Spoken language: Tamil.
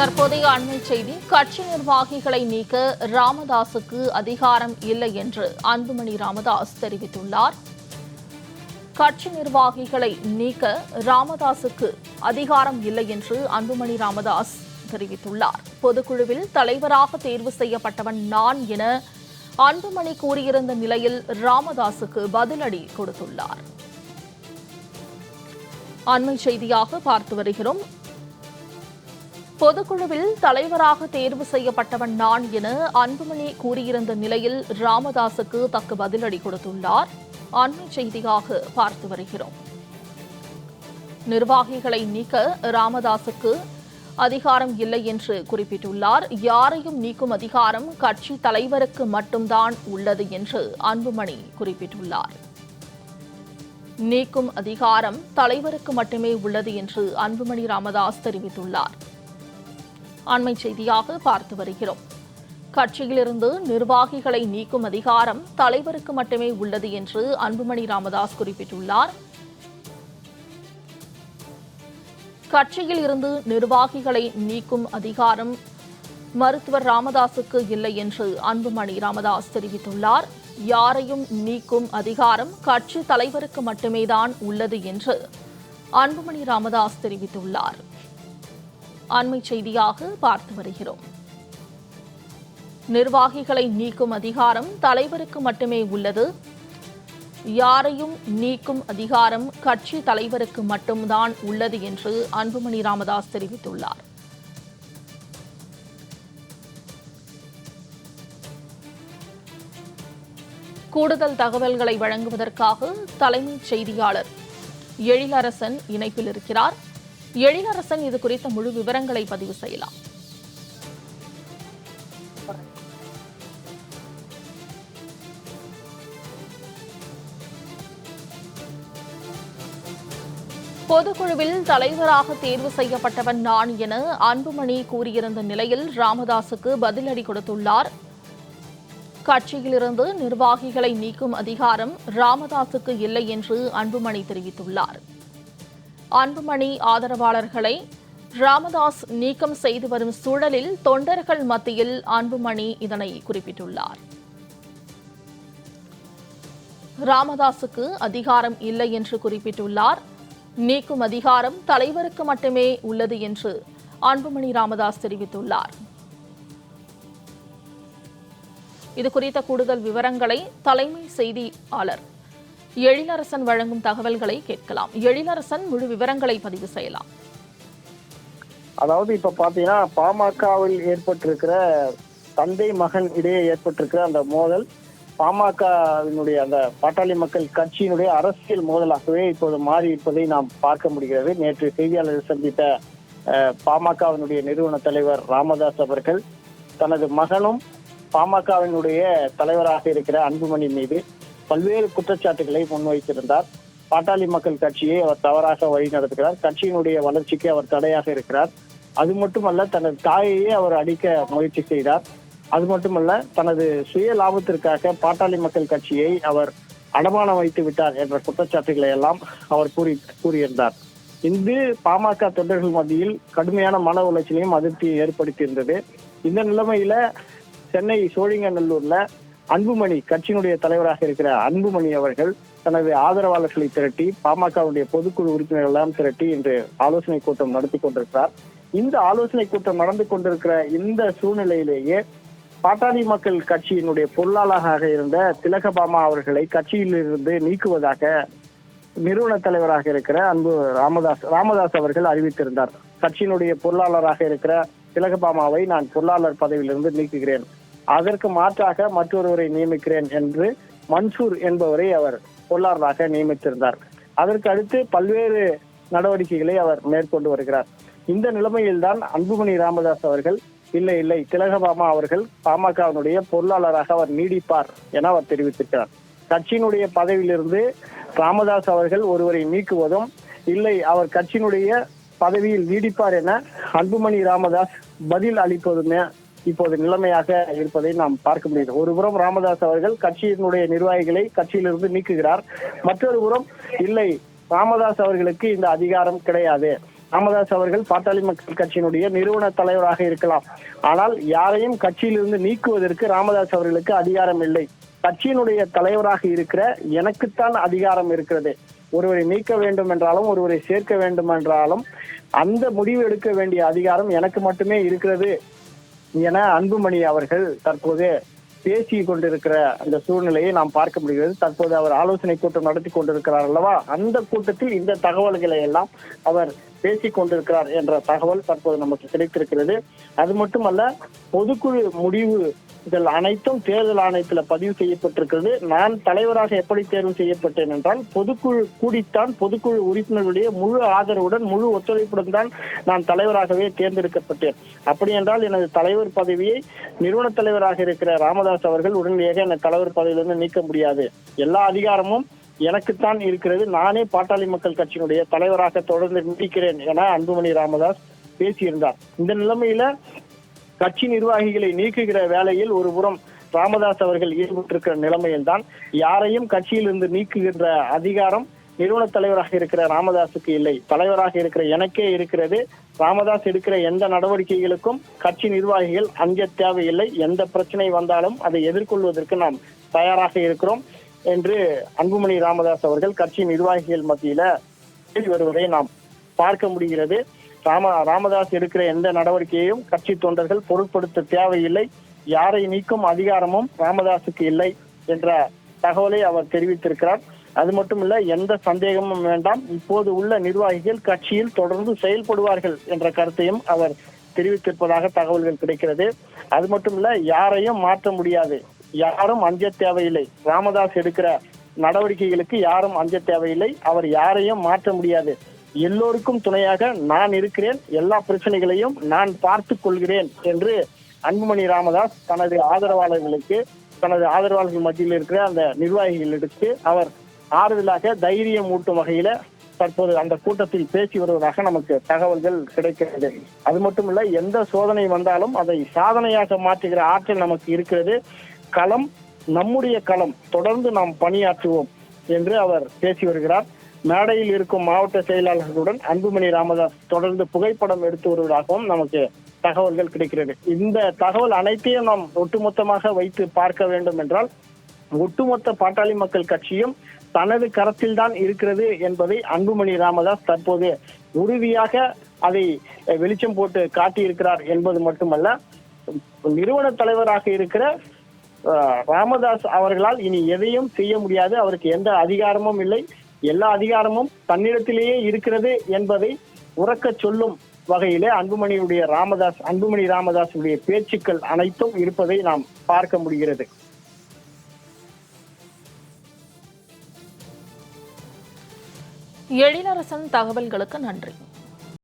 தற்போதைய அண்மை செய்தி கட்சி நிர்வாகிகளை நீக்க ராமதாசுக்கு அதிகாரம் இல்லை என்று அன்புமணி ராமதாஸ் தெரிவித்துள்ளார். கட்சி நிர்வாகிகளை நீக்க ராமதாசுக்கு அதிகாரம் இல்லை என்று அன்புமணி ராமதாஸ் தெரிவித்துள்ளார். பொதுக்குழுவில் தலைவராக தேர்வு செய்யப்பட்டவன் நான் என அன்புமணி கூறியிருந்த நிலையில் ராமதாசுக்கு பதிலடி கொடுத்துள்ளார். அண்மை செய்தியாக பார்த்து வருகிறோம். பொதுக்குழுவில் தலைவராக தேர்வு செய்யப்பட்டவன் நான் என அன்புமணி கூறியிருந்த நிலையில் ராமதாசுக்கு தக்க பதிலடி கொடுத்துள்ளார். அண்மை செய்தியாக பார்த்து வருகிறோம். நிர்வாகிகளை நீக்க ராமதாசுக்கு அதிகாரம் இல்லை என்று குறிப்பிட்டுள்ளார். யாரையும் நீக்கும் அதிகாரம் கட்சி தலைவருக்கு மட்டும்தான் உள்ளது என்று அன்புமணி குறிப்பிட்டுள்ளார். நீக்கும் அதிகாரம் தலைவருக்கு மட்டுமே உள்ளது என்று அன்புமணி ராமதாஸ் தெரிவித்துள்ளார். அண்மை செய்தியாக பார்த்து வருகிறோம். கட்சியிலிருந்து நிர்வாகிகளை நீக்கும் அதிகாரம் தலைவருக்கு மட்டுமே உள்ளது என்று அன்புமணி ராமதாஸ் குறிப்பிட்டுள்ளார். கட்சியில் இருந்து நிர்வாகிகளை நீக்கும் அதிகாரம் மருத்துவர் ராமதாசுக்கு இல்லை என்று அன்புமணி ராமதாஸ் தெரிவித்துள்ளார். யாரையும் நீக்கும் அதிகாரம் கட்சி தலைவருக்கு மட்டுமே தான் உள்ளது என்று அன்புமணி ராமதாஸ் தெரிவித்துள்ளார். அண்மை செய்தியாக பார்த்து வருகிறோம். நிர்வாகிகளை நீக்கும் அதிகாரம் தலைவருக்கு மட்டுமே உள்ளது. யாரையும் நீக்கும் அதிகாரம் கட்சி தலைவருக்கு மட்டும்தான் உள்ளது என்று அன்புமணி ராமதாஸ் தெரிவித்துள்ளார். கூடுதல் தகவல்களை வழங்குவதற்காக தலைமைச் செய்தியாளர் எழிலரசன் இணைப்பில் இருக்கிறார். எழிலரசன் இது குறித்த முழு விவரங்களை பதிவு செய்யலாம். பொதுக்குழுவில் தலைவராக தேர்வு செய்யப்பட்டவன் நான் என அன்புமணி கூறியிருந்த நிலையில் ராமதாசுக்கு பதிலடி கொடுத்துள்ளார். கட்சியிலிருந்து நிர்வாகிகளை நீக்கும் அதிகாரம் ராமதாசுக்கு இல்லை என்று அன்புமணி தெரிவித்துள்ளார். அன்புமணி ஆதரவாளர்களை ராமதாஸ் நீக்கம் செய்து வரும் சூழலில் தொண்டர்கள் மத்தியில் அன்புமணி இதனை குறிப்பிட்டுள்ளார். ராமதாசுக்கு அதிகாரம் இல்லை என்று குறிப்பிட்டுள்ளார். நீக்கும் அதிகாரம் தலைவருக்கு மட்டுமே உள்ளது என்று அன்புமணி ராமதாஸ் தெரிவித்துள்ளார். இது குறித்த கூடுதல் விவரங்களை தலைமை செய்தியாளர் எழிலரசன் வழங்கும் தகவல்களை கேட்கலாம். எழிலரசன் முழு விவரங்களை பதிவு செய்யலாம். அதாவது இப்ப பாத்தீங்கன்னா பாமகவில் ஏற்பட்டிருக்கிற தந்தை மகன் இடையே ஏற்பட்டிருக்கிற அந்த மோதல் பாமகவினுடைய அந்த பாட்டாளி மக்கள் கட்சியினுடைய அரசியல் மோதலாகவே இப்போது மாறி இருப்பதை நாம் பார்க்க முடிகிறது. நேற்று செய்தியாளர்கள் சந்தித்த பாமகவினுடைய நிறுவன தலைவர் ராமதாஸ் அவர்கள் தனது மகனும் பாமகவினுடைய தலைவராக இருக்கிற அன்புமணி மீது பல்வேறு குற்றச்சாட்டுகளை முன்வைத்திருந்தார். பாட்டாளி மக்கள் கட்சியை அவர் தவறாக வழி நடத்துகிறார். கட்சியினுடைய வளர்ச்சிக்கு அவர் தடையாக இருக்கிறார். அது மட்டுமல்ல தனது தாயையே அவர் அடிக்க முயற்சி செய்தார். அது மட்டுமல்ல தனது சுய லாபத்திற்காக பாட்டாளி மக்கள் கட்சியை அவர் அடமானம் வைத்து விட்டார் என்ற குற்றச்சாட்டுகளை எல்லாம் அவர் கூறி கூறியிருந்தார். இந்து பாமக தொண்டர்கள் மத்தியில் கடுமையான மன உளைச்சலையும் அதிருப்தியை ஏற்படுத்தியிருந்தது. இந்த நிலைமையில சென்னை சோழிங்கநல்லூர்ல அன்புமணி கட்சியினுடைய தலைவராக இருக்கிற அன்புமணி அவர்கள் தனது ஆதரவாளர்களை திரட்டி பாமகவுடைய பொதுக்குழு உறுப்பினர்கள் எல்லாம் திரட்டி இன்று ஆலோசனை கூட்டம் நடத்தி கொண்டிருக்கிறார். இந்த ஆலோசனை கூட்டம் நடந்து கொண்டிருக்கிற இந்த சூழ்நிலையிலேயே பாட்டாளி மக்கள் கட்சியினுடைய பொருளாளராக இருந்த திலகபாமா அவர்களை கட்சியிலிருந்து நீக்குவதாக நிறுவன தலைவராக இருக்கிற அன்பு ராமதாஸ் ராமதாஸ் அவர்கள் அறிவித்திருந்தார். கட்சியினுடைய பொருளாளராக இருக்கிற திலகபாமாவை நான் பொருளாளர் பதவியிலிருந்து நீக்குகிறேன். அதற்கு மாற்றாக மற்றொருவரை நியமிக்கிறேன் என்று மன்சூர் என்பவரை அவர் பொருளாளராக நியமித்திருந்தார். அதற்கு அடுத்து பல்வேறு நடவடிக்கைகளை அவர் மேற்கொண்டு வருகிறார். இந்த நிலைமையில்தான் அன்புமணி ராமதாஸ் அவர்கள் இல்லை இல்லை திலகபாமா அவர்கள் பாமகவினுடைய பொருளாளராக அவர் நீடிப்பார் என அவர் தெரிவித்திருக்கிறார். கட்சியினுடைய பதவியிலிருந்து ராமதாஸ் அவர்கள் ஒருவரை நீக்குவதும் இல்லை அவர் கட்சியினுடைய பதவியில் நீடிப்பார் என அன்புமணி ராமதாஸ் பதில் அளிப்பதுமே இப்போது நிலைமையாக இருப்பதை நாம் பார்க்க முடியுது ஒரு புறம் ராமதாஸ் அவர்கள் கட்சியினுடைய நிர்வாகிகளை கட்சியிலிருந்து நீக்குகிறார். மற்றொரு புறம் இல்லை ராமதாஸ் அவர்களுக்கு இந்த அதிகாரம் கிடையாது. ராமதாஸ் அவர்கள் பாட்டாளி மக்கள் கட்சியினுடைய நிறுவன தலைவராக இருக்கலாம். ஆனால் யாரையும் கட்சியிலிருந்து நீக்குவதற்கு ராமதாஸ் அவர்களுக்கு அதிகாரம் இல்லை. கட்சியினுடைய தலைவராக இருக்கிற எனக்குத்தான் அதிகாரம் இருக்கிறது. ஒருவரை நீக்க வேண்டும் என்றாலும் ஒருவரை சேர்க்க வேண்டும் என்றாலும் அந்த முடிவு எடுக்க வேண்டிய அதிகாரம் எனக்கு மட்டுமே இருக்கிறது. என அன்புமணி அவர்கள் தற்போது பேசி கொண்டிருக்கிற அந்த சூழ்நிலையை நாம் பார்க்க முடிகிறது. தற்போது அவர் ஆலோசனை கூட்டம் நடத்தி கொண்டிருக்கிறார் அல்லவா? அந்த கூட்டத்தில் இந்த தகவல்களை எல்லாம் அவர் பேசிக் கொண்டிருக்கிறார் என்ற தகவல் தற்போது நமக்கு கிடைத்திருக்கிறது. அது மட்டுமல்ல பொதுக்குழு முடிவுகள் அனைத்தும் தேர்தல் ஆணையத்தில் பதிவு செய்யப்பட்டிருக்கிறது. நான் தலைவராக எப்படி தேர்வு செய்யப்பட்டேன் என்றால் பொதுக்குழு கூடித்தான் பொதுக்குழு உறுப்பினருடைய முழு ஆதரவுடன் முழு ஒத்துழைப்புடன் தான் நான் தலைவராகவே தேர்ந்தெடுக்கப்பட்டேன். அப்படி என்றால் எனது தலைவர் பதவியை நிறுவன தலைவராக இருக்கிற ராமதாஸ் அவர்கள் உடனடியாக என்னை தலைவர் பதவியிலிருந்து நீக்க முடியாது. எல்லா அதிகாரமும் எனக்குத்தான் இருக்கிறது. நானே பாட்டாளி மக்கள் கட்சியினுடைய தலைவராக தொடர்ந்து நீடிக்கிறேன் என அன்புமணி ராமதாஸ் பேசியிருந்தார். இந்த நிலைமையில கட்சி நிர்வாகிகளை நீக்குகிற வேலையில் ஒரு புறம் ராமதாஸ் அவர்கள் ஈடுபட்டிருக்கிற நிலைமையில்தான் யாரையும் கட்சியிலிருந்து நீக்குகின்ற அதிகாரம் நிறுவன தலைவராக இருக்கிற ராமதாஸுக்கு இல்லை. தலைவராக இருக்கிற எனக்கே இருக்கிறது. ராமதாஸ் எடுக்கிற எந்த நடவடிக்கைகளுக்கும் கட்சி நிர்வாகிகள் அஞ்ச தேவையில்லை. எந்த பிரச்சனை வந்தாலும் அதை எதிர்கொள்வதற்கு நாம் தயாராக இருக்கிறோம் என்று அன்புமணி ராமதாஸ் அவர்கள் கட்சி நிர்வாகிகள் மத்தியில பேசி வருவதை நாம் பார்க்க முடிகிறது. ராம ராமதாஸ் எடுக்கிற எந்த நடவடிக்கையையும் கட்சி தொண்டர்கள் பொருட்படுத்த தேவையில்லை. யாரை நீக்கும் அதிகாரமும் ராமதாஸுக்கு இல்லை என்ற தகவலை அவர் தெரிவித்திருக்கிறார். அது மட்டும் இல்ல எந்த சந்தேகமும் வேண்டாம். இப்போது உள்ள நிர்வாகிகள் கட்சியில் தொடர்ந்து செயல்படுவார்கள் என்ற கருத்தையும் அவர் தெரிவித்திருப்பதாக தகவல்கள் கிடைக்கிறது. அது மட்டும் இல்ல யாரையும் மாற்ற முடியாது. யாரும் அஞ்ச தேவையில்லை. ராமதாஸ் எடுக்கிற நடவடிக்கைகளுக்கு யாரும் அஞ்ச தேவையில்லை. அவர் யாரையும் மாற்ற முடியாது. எல்லோருக்கும் துணையாக நான் இருக்கிறேன். எல்லா பிரச்சனைகளையும் நான் பார்த்து கொள்கிறேன் என்று அன்புமணி ராமதாஸ் தனது ஆதரவாளர்களுக்கு தனது ஆதரவாளர்கள் மத்தியில் இருக்கிற அந்த நிர்வாகிகளுக்கு அவர் ஆறுதலாக தைரியம் ஊட்டும் வகையில தற்போது அந்த கூட்டத்தில் பேசி வருவதாக நமக்கு தகவல்கள் கிடைக்கிறது. அது மட்டுமல்ல எந்த சோதனை வந்தாலும் அதை சாதனையாக மாற்றுகிற ஆற்றல் நமக்கு இருக்கிறது. களம் நம்முடைய களம் தொடர்ந்து நாம் பணியாற்றுவோம் என்று அவர் பேசி வருகிறார். மேடையில் இருக்கும் மாவட்ட செயலாளர்களுடன் அன்புமணி ராமதாஸ் தொடர்ந்து புகைப்படம் எடுத்து வருவதாகவும் நமக்கு தகவல்கள் கிடைக்கிறது. இந்த தகவல் அனைத்தையும் நாம் ஒட்டுமொத்தமாக வைத்து பார்க்க வேண்டும் என்றால் ஒட்டுமொத்த பாட்டாளி மக்கள் கட்சியும் தனது கரத்தில் தான் இருக்கிறது என்பதை அன்புமணி ராமதாஸ் தற்போது உறுதியாக அதை வெளிச்சம் போட்டு காட்டியிருக்கிறார் என்பது மட்டுமல்ல நிறுவன தலைவராக இருக்கிற அஹ், ராமதாஸ் அவர்களால் இனி எதையும் செய்ய முடியாது. அவருக்கு எந்த அதிகாரமும் இல்லை. எல்லா அதிகாரமும் தன்னிடத்திலேயே இருக்கிறது என்பதை உறக்கச் சொல்லும் வகையிலே அன்புமணியுடைய ராமதாஸ் அன்புமணி ராமதாஸுடைய பேச்சுக்கள் அனைத்தும் இருப்பதை நாம் பார்க்க முடிகிறது. எழிலரசன் தகவல்களுக்கு நன்றி.